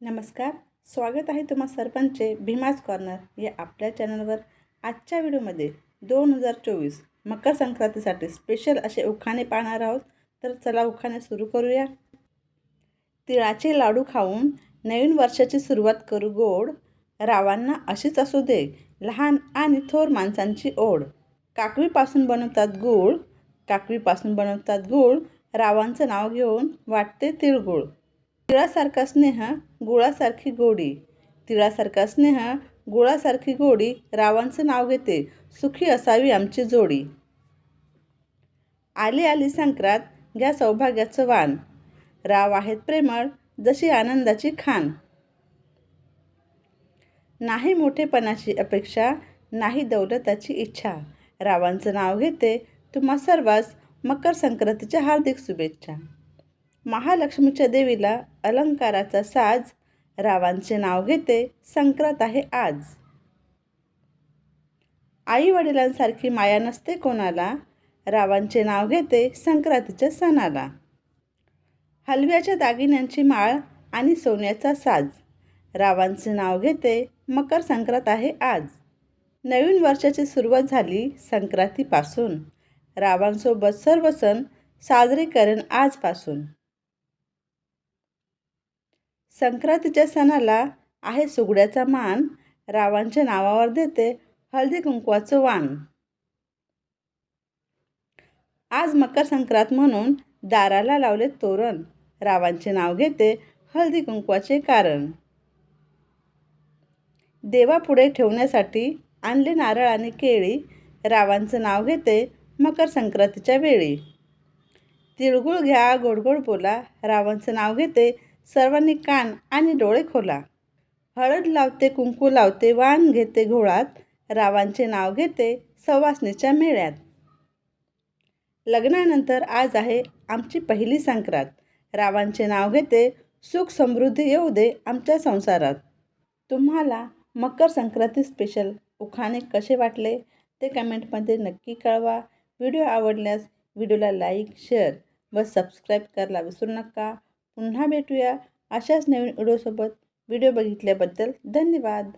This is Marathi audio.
नमस्कार. स्वागत आहे तुम्हा सरपंचचे भीमाज कॉर्नर या आपल्या चॅनलवर. आजच्या व्हिडिओमध्ये दोन हजार चोवीस मकर संक्रांतीसाठी स्पेशल असे उखाणे पाहणार आहोत. तर चला उखाणे सुरू करूया. तिळाचे लाडू खाऊन नवीन वर्षाची सुरुवात करू गोड. रावांना अशीच असू दे लहान आणि थोर माणसांची ओढ. काकवीपासून बनवतात गूळ. काकवीपासून बनवतात गूळ. रावांचं नाव घेऊन वाटते तिळगुळ. तिळासारखा स्नेह गुळासारखी गोडी. तिळासारखा स्नेह गुळासारखी गोडी रावांचं नाव घेते. सुखी असावी आमची जोडी. आली आली संक्रांत घ्या सौभाग्याचं वाण. राव आहेत प्रेमळ जशी आनंदाची खान. नाही मोठेपणाची अपेक्षा नाही दौलताची इच्छा. रावांचं नाव घेते तुम्हा सर्वांस मकर संक्रांतीच्या हार्दिक शुभेच्छा. महालक्ष्मीच्या देवीला अलंकाराचा साज रावांचे नाव घेते संक्रांत आहे आज. आई वडिलांसारखी माया नसते कोणाला रावांचे नाव घेते संक्रांतीच्या सणाला. हलव्याच्या दागिन्यांची माळ आणि सोन्याचा साज रावांचे नाव घेते मकर संक्रांत आहे आज. नवीन वर्षाची सुरुवात झाली संक्रांतीपासून रावांसोबत सर्व सण साजरे करेन आजपासून. संक्रांतीच्या सणाला आहे सुगड्याचा मान. रावांच्या नावावर देते हळदी कुंकवाचं वाण. आज मकर संक्रांत म्हणून दाराला लावले तोरण. रावांचे नाव घेते हळदी कुंकवाचे कारण. देवापुढे ठेवण्यासाठी आणले नारळ आणि केळी. रावांचं नाव घेते मकर संक्रांतीच्या वेळी. तिळगुळ घ्या गोडगोड बोला. रावांचं नाव घेते सर्वांनी कान आणि डोळे खोला. हळद लावते कुंकू लावते वाण घेते घोळात रावांचे नाव घेते सवासणीच्या मेळ्यात. लग्नानंतर आज आहे आमची पहिली संक्रांत. रावांचे नाव घेते सुख समृद्धी येऊ दे आमच्या संसारात. तुम्हाला मकर संक्रांती स्पेशल उखाणे कसे वाटले? ते कमेंटमध्ये नक्की कळवा. व्हिडिओ आवडल्यास व्हिडिओला लाईक शेअर व सबस्क्राईब करायला विसरू नका. पुन्हा भेटूया अशाच नवीन व्हिडिओसोबत. व्हिडिओ बघितल्याबद्दल धन्यवाद.